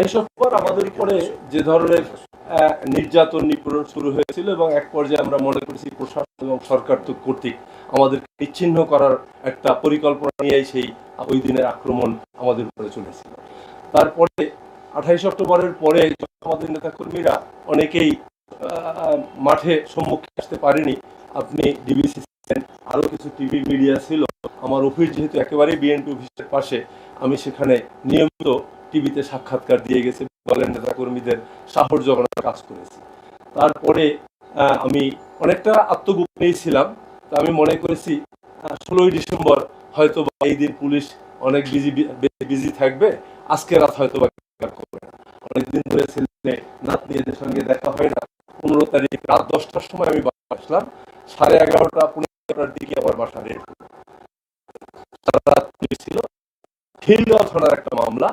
আঠাইশ অক্টোবর আমাদের উপরে যে ধরনের নির্যাতন নিপীড়ন শুরু হয়েছিল এবং এক পর্যায়ে আমরা মনে করেছি প্রশাসন এবং সরকার তো কর্তৃক আমাদের বিচ্ছিন্ন করার একটা পরিকল্পনা নিয়েই সেই ওই দিনের আক্রমণ আমাদের উপরে চলেছিল। তারপরে আঠাইশ অক্টোবরের পরে আমাদের নেতাকর্মীরা অনেকেই মাঠে সম্মুখে আসতে পারেনি, আপনি ডিবিসি আরও কিছু টিভি মিডিয়া ছিল, আমার অফিস যেহেতু একেবারেই বিএনপি অফিসের পাশে, আমি সেখানে নিয়মিত টিভিতে সাক্ষাৎকার দিয়ে গেছি দলের নেতাকর্মীদের সাহস জগানোর কাজ করেছি। তারপরে আমি অনেকটা আত্মগোপনেই ছিলাম। তো আমি মনে করেছি ষোলোই ডিসেম্বর হয়তো বা এই দিন পুলিশ অনেক বিজি বিজি থাকবে, আজকে রাত হয়তো বা করবে না। অনেকদিন ধরে ছেলে নাতনিদের সঙ্গে দেখা হয় না। পনেরো তারিখ রাত দশটার সময় আমি আসলাম। সাড়ে এগারোটা পনেরোটার দিকে আমার বাসা পুলিশ ছিল। খিলগাঁও থানার একটা মামলা।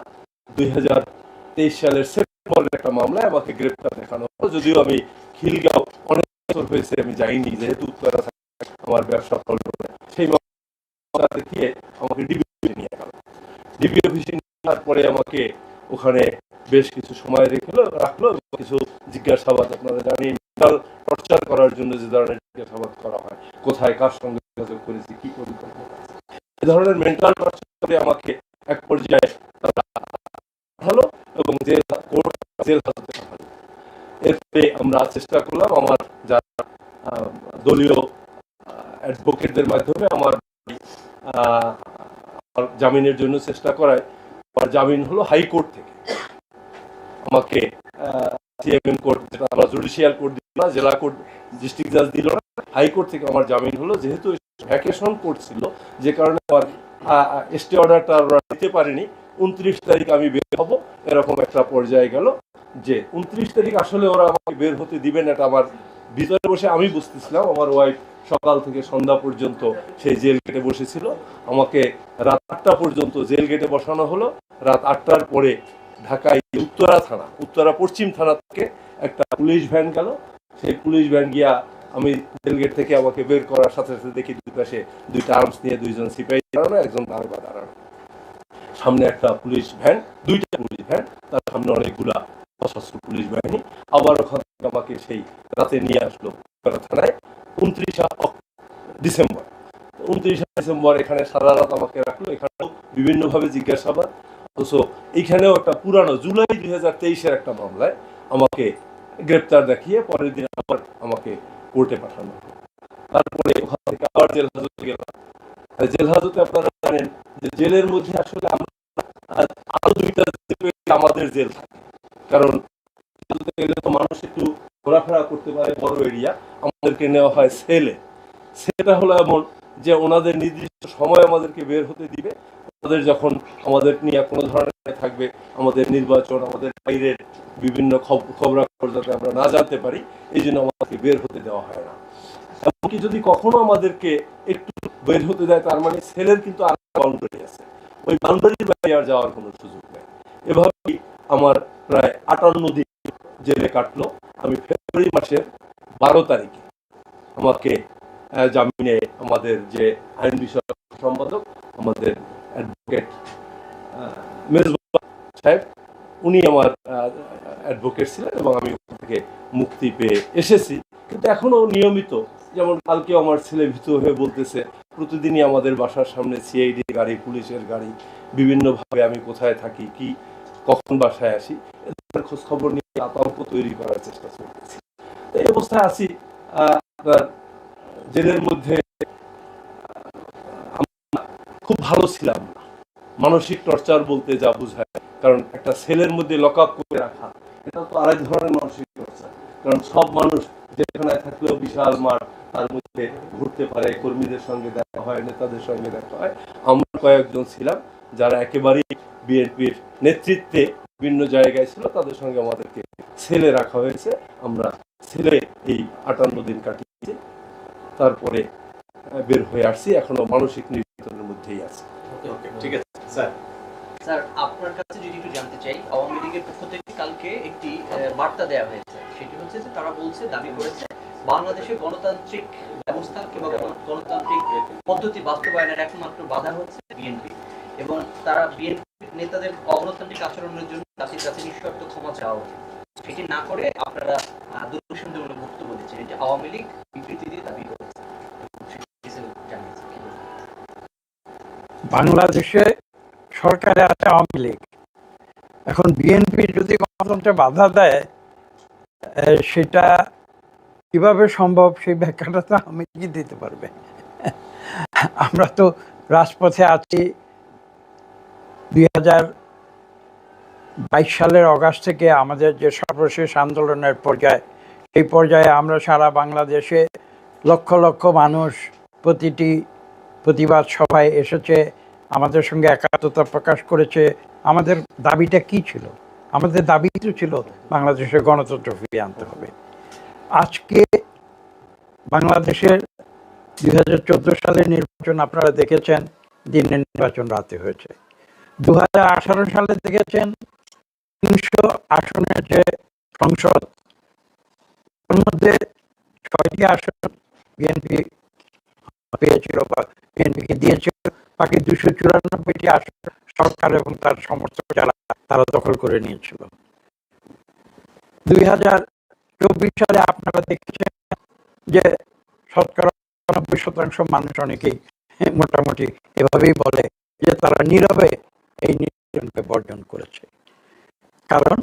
সালের সেপ্টেম্বরের একটা মামলায় আমাকে গ্রেপ্তার দেখানো হলো। যদিও আমি খিলগাঁও অনেক বছর হয়েছে, আমি যাইনি, যেহেতু উত্তরা আমার ব্যবসা ফল সেই মামলা দেখিয়ে আমাকে ডিবি নিয়ে গেল। ডিবি অফিসে নেওয়ার পরে আমাকে ওখানে বেশ কিছু সময় রেখলো, রাখল কিছু জিজ্ঞাসাবাদ আপনারা জানেন টর্চার করার জন্য যে ধরনের জিজ্ঞাসাবাদ করা হয়, কোথায়, কার সঙ্গে যোগাযোগ করেছি, কি পরিকল্পনা এ ধরনের মেন্টাল টর্চার করে আমাকে এক পর্যায়ে তারা পাঠালো এবং জেল কোর্ট জেল হাজতে পাঠালো এরপরে আমরা চেষ্টা করলাম আমার যারা দলীয় অ্যাডভোকেটদের মাধ্যমে আমার জামিনের জন্য চেষ্টা করায়, আমার জামিন হলো হাইকোর্ট থেকে। আমাকে সিএমএম কোর্ট যেটা আমরা জুডিশিয়াল কোর্ট দিল না, জেলা কোর্ট ডিস্ট্রিক্ট জাজ দিল না হাইকোর্ট থেকে আমার জামিন হলো। যেহেতু ভ্যাকেশন কোর্ট ছিল, যে কারণে আমার স্টে অর্ডারটা আমরা দিতে পারিনি। উনত্রিশ তারিখ আমি বের হব। এরকম একটা পর্যায়ে গেল যে উনত্রিশ তারিখ আসলে ওরা আমাকে বের হতে দিবেন এটা আমার ভিতরে বসে আমি বুঝতেছিলাম। আমার ওয়াইফ সকাল থেকে সন্ধ্যা পর্যন্ত সেই জেল গেটে বসেছিল। আমাকে রাত আটটা পর্যন্ত জেল গেটে বসানো হলো। রাত আটটার পরে ঢাকায় উত্তরা থানা, উত্তরা পশ্চিম থানা থেকে একটা পুলিশ ভ্যান গেল। সেই পুলিশ ভ্যান গিয়া আমি জেল গেট থেকে আমাকে বের করার সাথে সাথে দেখি দুই পাশে দুইটা আর্মস নিয়ে দুইজন সিপাহী দাঁড়ানো, একজন দাঁড়বা দাঁড়ানো। সামনে একটা পুলিশ ভ্যান, দুইটা পুলিশ ভ্যান, তার সামনে অনেকগুলা সশস্ত্র পুলিশ বাহিনী। আবার ওখান থেকে আমাকে সেই রাতে নিয়ে আসলো থানায় উনত্রিশে ডিসেম্বর। উনত্রিশে ডিসেম্বর এখানে সারা রাত আমাকে রাখল, এখানেও বিভিন্নভাবে জিজ্ঞাসাবাদ। অথচ এইখানেও একটা পুরানো জুলাই দুই হাজার তেইশের একটা মামলায় আমাকে গ্রেপ্তার দেখিয়ে পরের দিন আবার আমাকে কোর্টে পাঠানো তারপরে ওখান থেকে আবার জেল হাজতে গেলাম। জেল হাজতে আপনারা জানেন যে জেলের মধ্যে আসলে আরও দুইটা আমাদের জেল কারণ গেলে তো মানুষ একটু ঘোরাফেরা করতে পারে, বড় এরিয়া। আমাদেরকে নেওয়া হয় সেলে। সেটা হলো এমন যে ওনাদের নির্দিষ্ট সময় আমাদেরকে বের হতে দিবে। ওনাদের যখন আমাদের নিয়ে কোনো ধরনের থাকবে, আমাদের নির্বাচন, আমাদের বাইরের বিভিন্ন খবর যাতে আমরা না জানতে পারি, এই জন্য আমাদেরকে বের হতে দেওয়া হয় না। এমনকি যদি কখনো আমাদেরকে একটু বের হতে দেয়, তার মানে সেলের কিন্তু আর বাউন্ডারি আছে। ওই বাউন্ডারির বাইরে আর যাওয়ার কোনো সুযোগ নেই। এভাবেই আমার প্রায় আটান্ন দিন জেলে কাটলো। আমি ফেব্রুয়ারি মাসের বারো তারিখে আমাকে জামিনে আমাদের যে আইন বিষয়ক সম্পাদক, আমাদের অ্যাডভোকেট মেজবা সাহেব, উনি আমার অ্যাডভোকেট ছিলেন এবং আমি ওখান থেকে মুক্তি পেয়ে এসেছি। কিন্তু এখনও নিয়মিত যেমন কালকে আমার ছেলে ভীত হয়ে বলতেছে, প্রতিদিনই আমাদের বাসার সামনে সিআইডি গাড়ি, পুলিশের গাড়ি, বিভিন্নভাবে আমি কোথায় থাকি, কি, কখন বাসায় আসি, এদের খোঁজ খবর নিয়ে আতঙ্ক তৈরি করার চেষ্টা চলতেছি এই অবস্থায় আছি আপনার জেলের মধ্যে খুব ভালো ছিলাম না। মানসিক টর্চার বলতে যা বোঝায়, কারণ একটা সেলের মধ্যে লক আপ করে রাখা, এটা তো আরেক ধরনের মানসিক টর্চার। কারণ সব মানুষ যেখানে থাকলেও বিশাল মাঠ তার মধ্যে ঘুরতে পারে কর্মীদের সঙ্গে দেখা হয় নেতাদের সঙ্গে দেখা হয়। আমরা কয়েকজন ছিলাম যারা একেবারেই বিএনপির নেতৃত্বে বিভিন্ন জায়গায় ছিল তাদের সঙ্গে আমাদেরকে ছেলে রাখা হয়েছে। আমরা ছেলে এই আটান্ন দিন কাটিয়েছি তারপরে বের হয়ে আসছি এখনও মানসিক নির্যাতনের মধ্যেই আছে। ওকে ঠিক আছে স্যার। স্যার আপনার কাছে যদি একটু জানতে চাই, আওয়ামী লীগের পক্ষ থেকে কালকে একটি বার্তা দেওয়া হয়েছে। সেটি হচ্ছে যে তারা বলছে, দাবি করেছে, বাংলাদেশের গণতান্ত্রিক ব্যবস্থা কিংবা গণতান্ত্রিক পদ্ধতি বাস্তবায়নের একমাত্র বাধা হচ্ছে বিএনপি। এবং তারা বিএনপি নেতাদের অগণতান্ত্রিক আচরণের জন্য জাতির কাছে নিঃশর্ত ক্ষমা চাওয়া উচিত। সেটি না করে আপনারা দুঃসন্দেহমূলক বক্তব্য দিচ্ছেন। এটি আওয়ামী লীগ বিবৃতি দিয়ে দাবি করেছে? বাংলাদেশে সরকারে আছে আওয়ামী লীগ। এখন বিএনপি যদি গণতন্ত্রে বাধা দেয় সেটা কীভাবে সম্ভব সেই ব্যাখ্যাটা তো আমি কি দিতে পারবে? আমরা তো রাজপথে আছি। দুই হাজার বাইশ সালের অগাস্ট থেকে আমাদের যে সর্বশেষ আন্দোলনের পর্যায়ে, সেই পর্যায়ে আমরা সারা বাংলাদেশে লক্ষ লক্ষ মানুষ প্রতিটি প্রতিবাদ সভায় এসেছে। আমাদের সঙ্গে একাত্মতা প্রকাশ করেছে। আমাদের দাবিটা কি ছিল? আমাদের দাবি তো ছিল বাংলাদেশের গণতন্ত্র ফিরিয়ে আনতে হবে। আজকে বাংলাদেশের দুই হাজার চোদ্দ সালের নির্বাচন আপনারা দেখেছেন, দিনের নির্বাচন রাতে হয়েছে। দু হাজার আঠারো সালে দেখেছেন, তিনশো আসনের যে সংসদ তার মধ্যে ছয়টি আসন বিএনপি পেয়েছিল বা বিএনপিকে দিয়েছিল। বাকি দুশো চুরানব্বইটি আসন সরকার এবং তার সমর্থক যারা, তারা দখল করে নিয়েছিল। দুই হাজার চব্বিশ সালে আপনারা দেখেছেন যে শতকরা নব্বই শতাংশ মানুষ অনেকেই মোটামুটি এভাবেই বলে যে তারা নীরবে এই নির্বাচনকে বর্জন করেছে। কারণ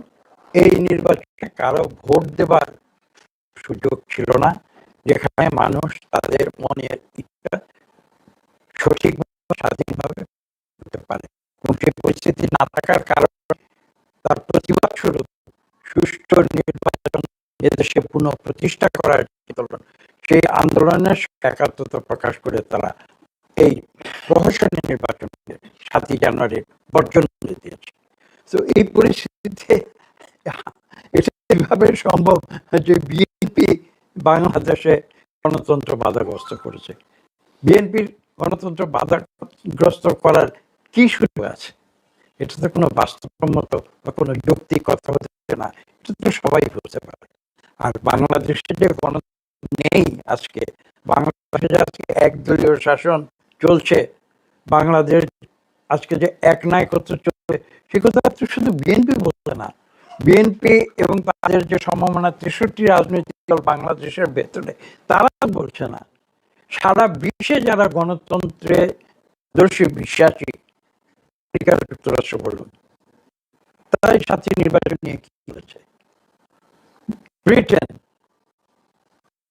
এই নির্বাচনে কারও ভোট দেবার সুযোগ ছিল না, যেখানে মানুষ তাদের মনের ইচ্ছা সঠিকভাবে স্বাধীনভাবে করতে পারে। এবং সেই পরিস্থিতি না থাকার কারণে তার প্রতিবাদ স্বরূপ সুষ্ঠু নির্বাচন এদেশে পুনঃ প্রতিষ্ঠা করার আন্দোলন, সেই আন্দোলনের একাত্মতা প্রকাশ করে তারা এই প্রহসনী নির্বাচনকে সাতই জানুয়ারি বর্জন করে দিয়েছে। তো এই পরিস্থিতিতে এটা কীভাবে সম্ভব যে বিএনপি বাংলাদেশে গণতন্ত্র বাধাগ্রস্ত করেছে? বিএনপির গণতন্ত্র বাধাগ্রস্ত করার কি সুযোগ আছে? এটা তো কোনো বাস্তবসম্মত বা কোনো যৌক্তিক কথা হতে না। এটা তো সবাই বুঝতে পারে। আর বাংলাদেশে যে গণতন্ত্র নেই আজকে, বাংলাদেশে যে আজকে একদলীয় শাসন চলছে, বাংলাদেশ আজকে যে এক নায়কত্ব চলছে, সে কথা তো শুধু বিএনপি বলছে না। বিএনপি এবং তাদের যে সম্ভাবনা তেষট্টি রাজনৈতিক দল বাংলাদেশের ভেতরে, তারা বলছে না। সারা বিশ্বে যারা গণতন্ত্রে দর্শী বিশ্বাসী আমেরিকার যুক্তরাষ্ট্র বলুন, তারাই সাথে নির্বাচন নিয়ে কি বলেছে ব্রিটেন,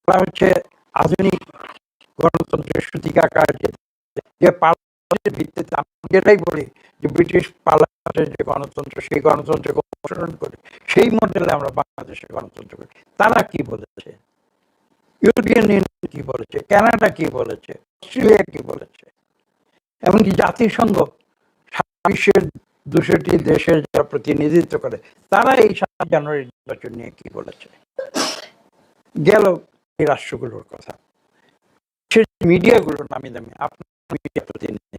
তারা হচ্ছে আধুনিক গণতন্ত্রের সূতিকাকার যে পার্লামেন্টের ভিত্তিতে আমি যেটাই বলি যে ব্রিটিশ পার্লামেন্টের যে গণতন্ত্র, সেই গণতন্ত্রকে অনুসরণ করে, সেই মডেলে আমরা বাংলাদেশের গণতন্ত্র করি। তারা কি বলেছে? ইউরোপিয়ান ইউনিয়ন কি বলেছে? কানাডা কি বলেছে? অস্ট্রেলিয়া কি বলেছে? এমনকি জাতিসংঘ বিশ্বের দুশোটি দেশের যারা প্রতিনিধিত্ব করে, তারা এই সাত জানুয়ারি নির্বাচন নিয়ে কি বলেছে? গেল এই রাষ্ট্রগুলোর কথা। মিডিয়াগুলো নামি দামি। আপনার মিডিয়া প্রতিনিধি।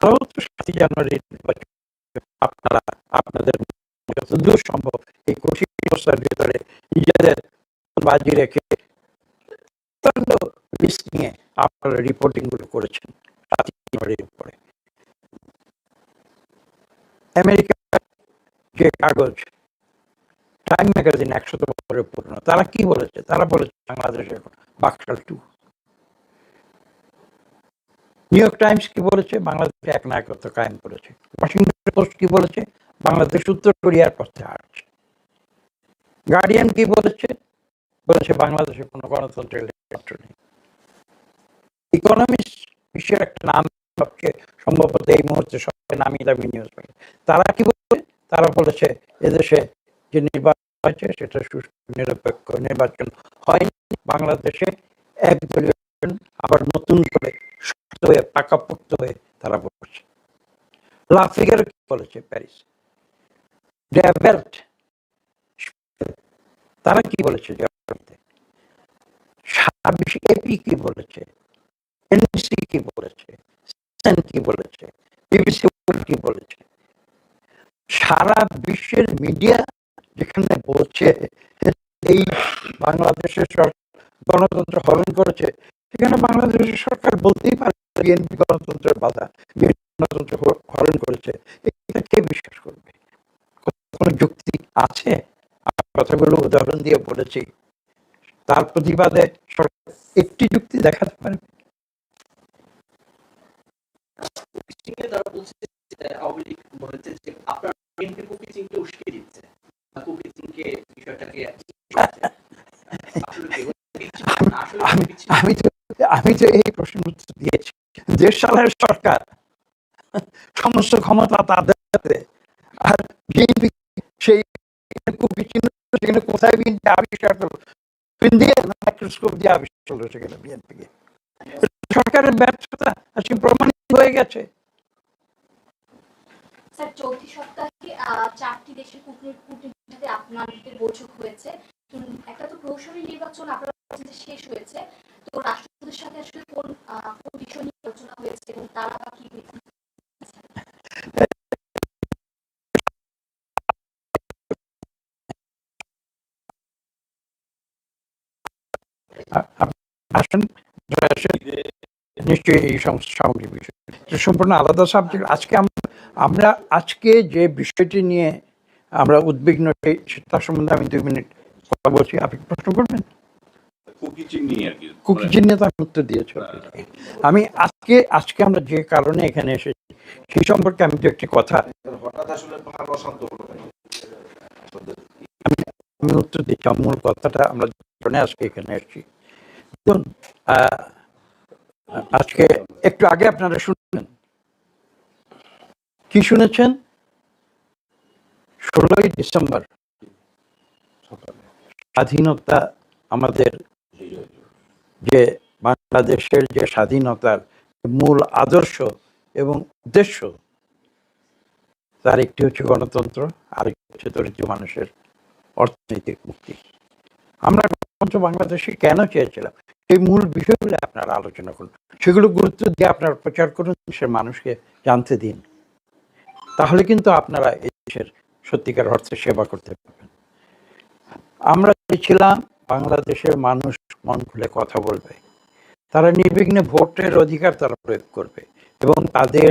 তারাও তো সাতই জানুয়ারি নির্বাচন, আপনারা, আপনাদের যতদূর সম্ভব এই কঠিন অবস্থার ভিতরে নিজেদের বাজি রেখে রিস্ক নিয়ে আপনারা করেছেন। যে কাগজ টাইম ম্যাগাজিন একশত পুরনো। তারা কি বলেছে? তারা বলেছে বাংলাদেশ এখন Baksal two. New York Times কি বলেছে? বাংলাদেশে এক নায়কত্ব কায়েম করেছে। ওয়াশিংটন পোস্ট কি বলেছে? বাংলাদেশ উত্তর কোরিয়ার পথে হাঁটছে। গার্ডিয়ান কি বলেছে? বলেছে বাংলাদেশে কোনো গণতন্ত্রের লেখপত্র নেই। ইকোনমিক্স বিশ্বের একটা নাম সবচেয়ে সম্ভবত এই মুহূর্তে সবচেয়ে নামি দামি নিউজ পেপার তারা কি বলেছে? তারা বলেছে, এদেশে যে নির্বাচন হয়েছে, সেটা সুষ্ঠু, নিরপেক্ষ নির্বাচন হয়নি। বাংলাদেশে একদলীয় আবার নতুন করে শক্ত হয়ে, পাকাপোক্ত হয়ে তারা বলছে। লাফিগার কি বলেছে প্যারিস? ডেভেল্ট তারা কি বলেছে জার্মানিতে বিশ্বে এপি কি বলেছে? কি বলেছে? কি বলেছে? বিবিসি কি বলেছে? সারা বিশ্বের মিডিয়া যেখানে বলছে এই বাংলাদেশের গণতন্ত্র হরণ করেছে, সেখানে বাংলাদেশের সরকার বলতেই পারে বিএনপি গণতন্ত্রের বাধা গণতন্ত্র হরণ করেছে। এটা কে বিশ্বাস করবে? কোনো যুক্তি আছে? কথাগুলো উদাহরণ দিয়ে বলেছি। তার প্রতিবাদে সরকার একটি যুক্তি দেখাতে পারবে তারা বলছে আওয়ামী লীগ বলেছে যে আপনার বিএনপি কুকিচিংকে উস্কে দিচ্ছে। বা কুকিচিংকে বিষয়টাকে আসলে কি বিচ্ছিন্ন না, আসলে আমি তো আমি তো এই প্রশ্নের উত্তর দিয়েছি। দেশ সালের সরকার সমস্ত ক্ষমতা তাদের হাতে আর বিএনপি সেই কুপি চিহ্ন সেখানে কোথায় বিএনপি আবিষ্কার করল দিয়ে মাইক্রোস্কোপ দিয়ে আবিষ্কার করল সেখানে বিএনপিকে সরকারের ব্যর্থতা আজকে প্রমাণিত হয়ে গেছে। স্যার, চলতি সপ্তাহে চারটি দেশের কূটনীতি কূটনীতির সাথে আপনাদের বৈঠক হয়েছে। একটা তো প্রহসনী নির্বাচন আপনারা শেষ হয়েছে। তো রাষ্ট্রপতির সাথে আসলে কোন কোন বিষয় নিয়ে আলোচনা হয়েছে এবং তারা বা কি আসেন নিশ্চয়ই এই সমস্ত সামগ্রিক বিষয়। সম্পূর্ণ আলাদা সাবজেক্ট আজকে আমরা আমরা আজকে যে বিষয়টি নিয়ে আমরা উদ্বিগ্ন সেই- তার সম্বন্ধে আমি দুই মিনিট কথা বলছি। আপনি প্রশ্ন করবেন? কুকি চিহ্নে তো আমি উত্তর দিয়েছি আমি আজকে আজকে আমরা যে কারণে এখানে এসেছি সেই সম্পর্কে আমি দু একটি কথা হঠাৎ আসলে ভাব অশান্ত হলো আমি উত্তর দিচ্ছি। আমার মূল কথাটা আমরা কারণে আজকে এখানে এসেছি আজকে একটু আগে আপনারা শুনলেন। কি শুনেছেন? ষোলোই ডিসেম্বর। স্বাধীনতা আমাদের যে বাংলাদেশের যে স্বাধীনতার মূল আদর্শ এবং উদ্দেশ্য, তার একটি হচ্ছে গণতন্ত্র, আরেকটি হচ্ছে দরিদ্র মানুষের অর্থনৈতিক মুক্তি। আমরা গণতন্ত্র বাংলাদেশে কেন চেয়েছিলাম? এই মূল বিষয়গুলো আপনারা আলোচনা করুন। সেগুলো গুরুত্ব দিয়ে আপনারা প্রচার করুন, দেশের মানুষকে জানতে দিন। তাহলে কিন্তু আপনারা এই দেশের সত্যিকার অর্থে সেবা করতে পারবেন। আমরা চেয়েছিলাম বাংলাদেশের মানুষ মন খুলে কথা বলবে। তারা নির্বিঘ্নে ভোটের অধিকার তারা প্রয়োগ করবে এবং তাদের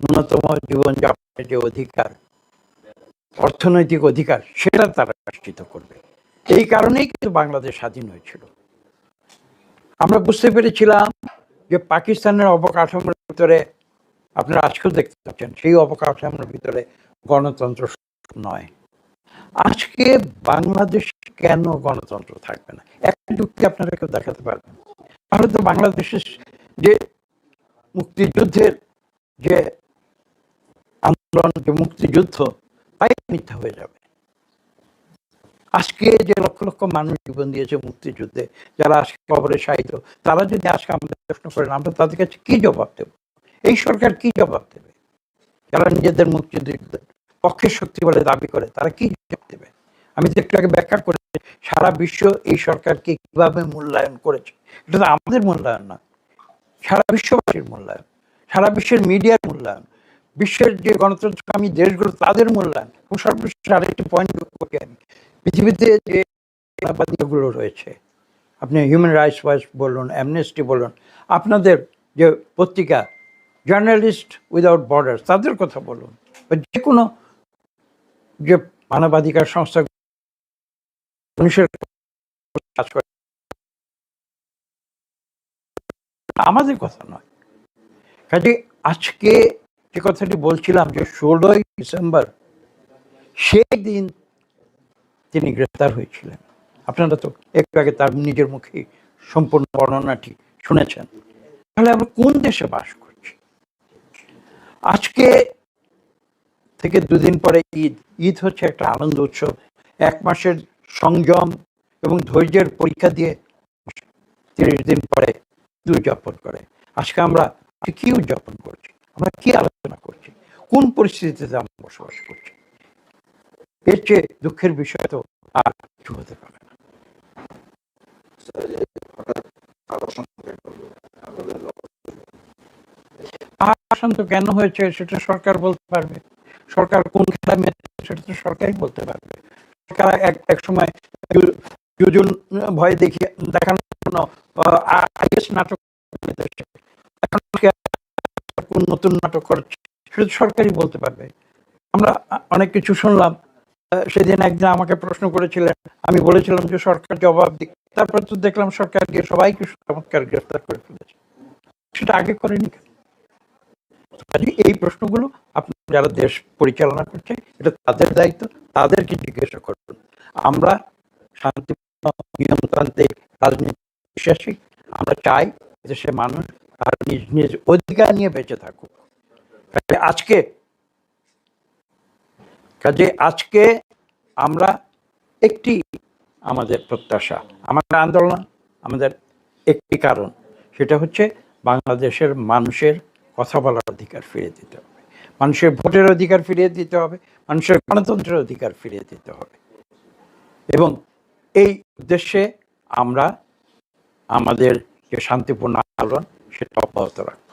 ন্যূনতম জীবনযাপনের যে অধিকার, অর্থনৈতিক অধিকার, সেটা তারা নিশ্চিত করবে। এই কারণেই কিন্তু বাংলাদেশ স্বাধীন হয়েছিল। আমরা বুঝতে পেরেছিলাম যে পাকিস্তানের অবকাঠামোর ভিতরে আপনারা আজকেও দেখতে পাচ্ছেন, সেই অবকাঠামোর ভিতরে গণতন্ত্র নয়। আজকে বাংলাদেশ কেন গণতন্ত্র থাকবে না? একটা যুক্তি আপনারা কেউ দেখাতে পারবেন তাহলে তো বাংলাদেশের যে মুক্তিযুদ্ধের যে আন্দোলন, যে মুক্তিযুদ্ধ, তাই মিথ্যা হয়ে যাবে। আজকে যে লক্ষ লক্ষ মানুষ জীবন দিয়েছে মুক্তিযুদ্ধে, যারা আজকে কবরে শাহিত তারা যদি আজকে আমাদের প্রশ্ন করেন, আমরা তাদের কাছে কি জবাব দেব? এই সরকার কি জবাব দেবে? যারা নিজেদের মুক্তিযুদ্ধের পক্ষের শক্তি বলে দাবি করে, তারা কি জবাব দেবে? আমি তো একটু আগে ব্যাখ্যা করেছি, সারা বিশ্ব এই সরকারকে কীভাবে মূল্যায়ন করেছে, এটা তো আমাদের মূল্যায়ন না, সারা বিশ্ববাসীর মূল্যায়ন, সারা বিশ্বের মিডিয়ার মূল্যায়ন, বিশ্বের যে গণতন্ত্রকামী দেশগুলো তাদের মূল্যায়ন সর্বশেষ আরেকটি পয়েন্ট করি আমি পৃথিবীতে যে মানবাধিকারগুলো রয়েছে, আপনি হিউম্যান রাইটস ওয়াইজ বলুন অ্যামনেস্টি বলুন, আপনাদের যে পত্রিকা জার্নালিস্ট উইদাউট বর্ডার তাদের কথা বলুন যে কোনো যে মানবাধিকার সংস্থা মানুষের কাজ করে। আমাদের কথা নয়। কাজে আজকে যে কথাটি বলছিলাম যে ষোলোই ডিসেম্বর, সেই দিন তিনি গ্রেফতার হয়েছিলেন। আপনারা তো একটু আগে তার নিজের মুখে সম্পূর্ণ বর্ণনাটি শুনেছেন। তাহলে আমরা কোন দেশে বাস করছি? আজকে থেকে দুদিন পরে ঈদ। ঈদ হচ্ছে একটা আনন্দ উৎসব। এক মাসের সংযম এবং ধৈর্যের পরীক্ষা দিয়ে তিরিশ দিন পরে উদযাপন করে। আজকে আমরা কি উদযাপন করছি? আমরা কি আলোচনা করছি? কোন পরিস্থিতিতে আমরা বসবাস করছি? এর চেয়ে দুঃখের বিষয় তো আর কিছু হতে পারে না। অশান্ত কেন হয়েছে সেটা সরকার বলতে পারবে। সরকার কোন খেলা মেতেছে সেটা তো সরকারই বলতে পারবে। সরকার এক এক সময় জুজুন ভয় দেখিয়ে দেখানোর জন্য আইএস নাটক নতুন নাটক করছে সেটা সরকারই বলতে পারবে। আমরা অনেক কিছু শুনলাম সেদিন একদিন আমাকে প্রশ্ন করেছিলেন। আমি বলেছিলাম যে, সরকার জবাব দিক। তারপর তো দেখলাম সরকার গিয়ে সবাইকে চমৎকার গ্রেফতার করে ফেলেছে। সেটা আগে করেনি এই প্রশ্নগুলো আপনার যারা দেশ পরিচালনা করছে, এটা তাদের দায়িত্ব, তাদেরকে জিজ্ঞাসা করবেন আমরা শান্তিপূর্ণ নিয়মতান্ত্রিক রাজনীতি বিশ্বাসী আমরা চাই দেশের মানুষ তার নিজ নিজ অধিকার নিয়ে বেঁচে থাকুক। আজকে কাজে আজকে আমরা একটি আমাদের প্রত্যাশা, আমাদের আন্দোলন, আমাদের একটি কারণ, সেটা হচ্ছে বাংলাদেশের মানুষের কথা বলার অধিকার ফিরিয়ে দিতে হবে। মানুষের ভোটের অধিকার ফিরিয়ে দিতে হবে, মানুষের গণতন্ত্রের অধিকার ফিরিয়ে দিতে হবে। এবং এই উদ্দেশ্যে আমরা আমাদের যে শান্তিপূর্ণ আন্দোলন সেটা অব্যাহত রাখব।